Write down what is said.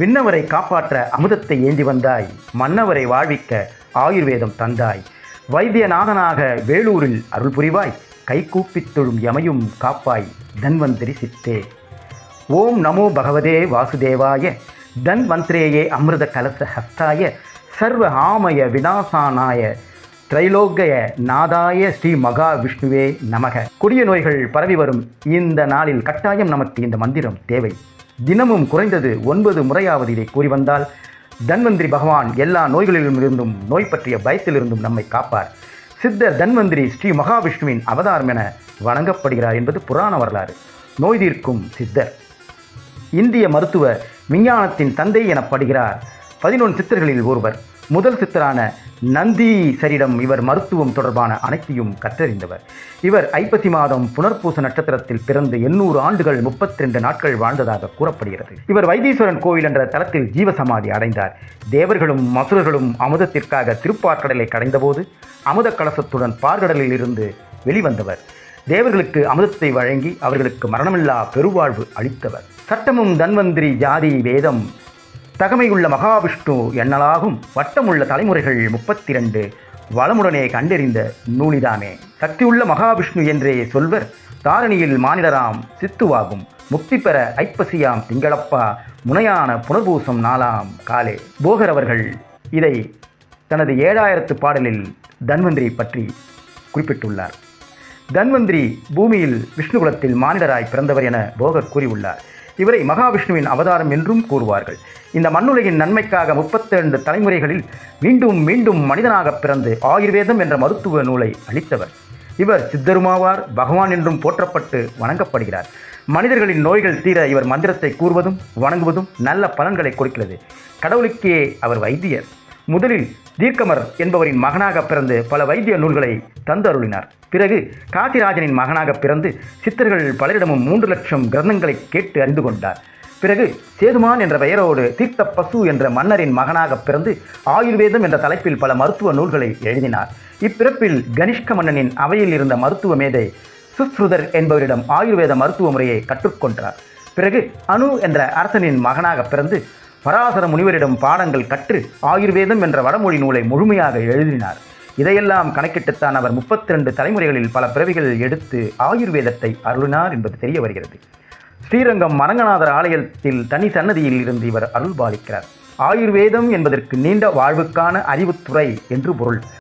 விண்ணவரை காப்பாற்ற அமுதத்தை ஏந்தி வந்தாய். மன்னவரை வாழ்விக்க ஆயுர்வேதம் தந்தாய். வைத்தியநாதனாக வேலூரில் அருள் புரிவாய். கைகூப்பித் தொழும் எமையும் காப்பாய். தன்வந்திரி சித்தே. ஓம் நமோ பகவதே வாசுதேவாய. தன்வந்திரேயே அமிர்த கலச ஹஸ்தாய. சர்வ ஆமய விநாசானாய. திரைலோகய நாதாய ஸ்ரீ மகா விஷ்ணுவே நமக. கொடிய நோய்கள் பரவி வரும் இந்த நாளில் கட்டாயம் நமக்கு இந்த மந்திரம் தேவை. தினமும் குறைந்தது ஒன்பது முறையாவது இதை கூறி வந்தால் தன்வந்திரி பகவான் எல்லா நோய்களிலிருந்தும் நோய் பற்றிய பயத்திலிருந்தும் நம்மை காப்பார். சித்த தன்வந்திரி ஸ்ரீ மகாவிஷ்ணுவின் அவதாரம் என வணங்கப்படுகிறார் என்பது புராண வரலாறு. நோய் தீர்க்கும் சித்தர். இந்திய மருத்துவ விஞ்ஞானத்தின் தந்தை எனப்படுகிறார். பதினொன்று சித்தர்களில் ஒருவர். முதல் சித்தரான நந்தி சரிடம் இவர் மருத்துவம் தொடர்பான அனைத்தையும் கற்றறிந்தவர். இவர் ஐப்பசி மாதம் புனர்பூச நட்சத்திரத்தில் பிறந்து எண்ணூறு ஆண்டுகள் முப்பத்தி ரெண்டு நாட்கள் வாழ்ந்ததாக கூறப்படுகிறது. இவர் வைத்தீஸ்வரன் கோவில் என்ற தலத்தில் ஜீவசமாதி அடைந்தார். தேவர்களும் மசுரர்களும் அமுதத்திற்காக திருப்பார்கடலை கடைந்தபோது அமுத கலசத்துடன் பார்கடலில் இருந்து வெளிவந்தவர். தேவர்களுக்கு அமுதத்தை வழங்கி அவர்களுக்கு மரணமில்லா பெருவாழ்வு அளித்தவர். சட்டமும் தன்வந்திரி ஜாதி வேதம் தகமையுள்ள மகாவிஷ்ணு எண்ணலாகும் வட்டமுள்ள தலைமுறைகள் முப்பத்தி ரெண்டு வளமுடனே கண்டறிந்த நூலிதாமே சக்தியுள்ள மகாவிஷ்ணு என்றே சொல்வர் தாரணியில் மானிடராம் சித்துவாகும். முக்தி பெற ஐப்பசியாம் திங்களப்பா முனையான புனர்பூசம் நாளாம் காலே. போகர் அவர்கள் இதை தனது ஏழாயிரத்து பாடலில் தன்வந்திரி பற்றி குறிப்பிட்டுள்ளார். தன்வந்திரி பூமியில் விஷ்ணுகுலத்தில் மானிடராய் பிறந்தவர் என போகர் கூறியுள்ளார். இவரை மகாவிஷ்ணுவின் அவதாரம் என்றும் கூறுவார்கள். இந்த மண்ணுலகின் நன்மைக்காக முப்பத்திரண்டு தலைமுறைகளில் மீண்டும் மீண்டும் மனிதனாக பிறந்து ஆயுர்வேதம் என்ற மருத்துவ நூலை அளித்தவர். இவர் சித்தருமாவார் பகவான் என்றும் போற்றப்பட்டு வணங்கப்படுகிறார். மனிதர்களின் நோய்கள் தீர இவர் மந்திரத்தை கூறுவதும் வணங்குவதும் நல்ல பலன்களை கொடுக்கிறது. கடவுளுக்கே அவர் வைத்தியர். முதலில் தீர்க்கமர் என்பவரின் மகனாக பிறந்து பல வைத்திய நூல்களை தந்து அருளினார் பிறகு காசிராஜனின் மகனாக பிறந்து சித்தர்கள் பலரிடமும் மூன்று லட்சம் கிரந்தங்களை கேட்டு அறிந்து கொண்டார். பிறகு சேதுமான் என்ற பெயரோடு தீர்த்த பசு என்ற மன்னரின் மகனாக பிறந்து ஆயுர்வேதம் என்ற தலைப்பில் பல மருத்துவ நூல்களை எழுதினார். இப்பிறப்பில் கனிஷ்க மன்னனின் அவையில் இருந்த மருத்துவ மேதை சுஸ்ருதர் என்பவரிடம் ஆயுர்வேத மருத்துவ முறையை கற்றுக்கொண்டார் பிறகு அனு என்ற அரசனின் மகனாக பிறந்து பராசர முனிவரிடம் பாடங்கள் கற்று ஆயுர்வேதம் என்ற வடமொழி நூலை முழுமையாக எழுதினார். இதையெல்லாம் கணக்கிட்டுத்தான் அவர் முப்பத்தி ரெண்டு தலைமுறைகளில் பல பிறவிகள் எடுத்து ஆயுர்வேதத்தை அருளினார் என்பது தெரிய வருகிறது. ஸ்ரீரங்கம் மரங்கநாதர் ஆலயத்தில் தனி சன்னதியில் இருந்து இவர் அருள் பாலிக்கிறார் ஆயுர்வேதம் என்பதற்கு நீண்ட வாழ்வுக்கான அறிவுத்துறை என்று பொருள்.